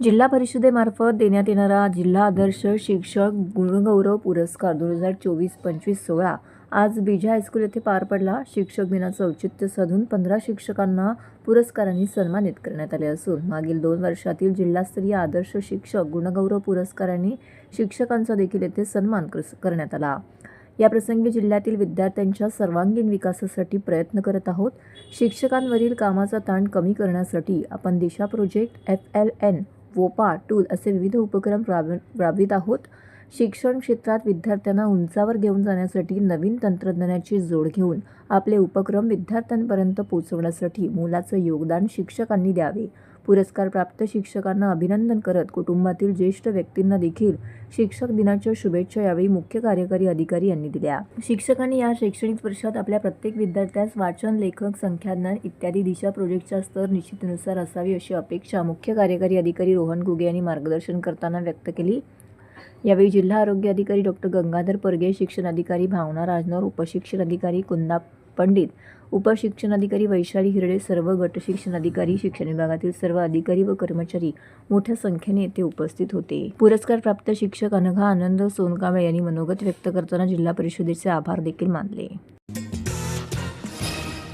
जिल्हा परिषदेमार्फत देण्यात येणारा जिल्हा आदर्श शिक्षक गुणगौरव पुरस्कार दोन हजार चोवीस पंचवीस सोहळा आज बीजा हायस्कूल येथे पार पडला. शिक्षक दिनाचं औचित्य साधून पंधरा शिक्षकांना पुरस्कारांनी सन्मानित करण्यात आले असून मागील दोन वर्षातील जिल्हास्तरीय आदर्श शिक्षक गुणगौरव पुरस्कारांनी शिक्षकांचा देखील येथे सन्मान करण्यात आला. या प्रसंगी जिल्ह्यातील विद्यार्थ्यांच्या सर्वांगीण विकासासाठी प्रयत्न करत आहोत. शिक्षकांवरील कामाचा ताण कमी करण्यासाठी आपण Disha project F L N VOPA tool असे विविध उपक्रम राब राबवित आहोत. शिक्षण क्षेत्रात विद्यार्थ्यांना उंचावर घेऊन जाण्यासाठी नवीन तंत्रज्ञानाची जोड घेऊन आपले उपक्रम विद्यार्थ्यांपर्यंत पोहोचवण्यासाठी मोलाचं योगदान शिक्षकांनी द्यावे. पुरस्कार प्राप्त शिक्षकांना अभिनंदन करत कुटुंबातील ज्येष्ठ व्यक्तींना देखील शिक्षक दिनाच्या शुभेच्छा यावेळी मुख्य कार्यकारी अधिकारी यांनी दिल्या. शिक्षकांनी या शैक्षणिक वर्षात आपल्या प्रत्येक विद्यार्थ्यास वाचन लेखक संख्याज्ञान इत्यादी दिशा प्रोजेक्टचा स्तर निश्चितनुसार असावी अशी अपेक्षा मुख्य कार्यकारी अधिकारी रोहन गुगे यांनी मार्गदर्शन करताना व्यक्त केली. यावेळी जिल्हा आरोग्य अधिकारी डॉक्टर गंगाधर परगे शिक्षण अधिकारी भावना राजनोर उपशिक्षण अधिकारी कुंदा पंडित उपशिक्षण अधिकारी वैशाली हिरडे सर्व गट शिक्षण अधिकारी शिक्षण विभागातील सर्व अधिकारी व कर्मचारी मोठ्या संख्येने येथे उपस्थित होते. पुरस्कार प्राप्त शिक्षक अनघा आनंद सोनकांबळे यांनी मनोगत व्यक्त करताना जिल्हा परिषदेचे आभार देखील मानले.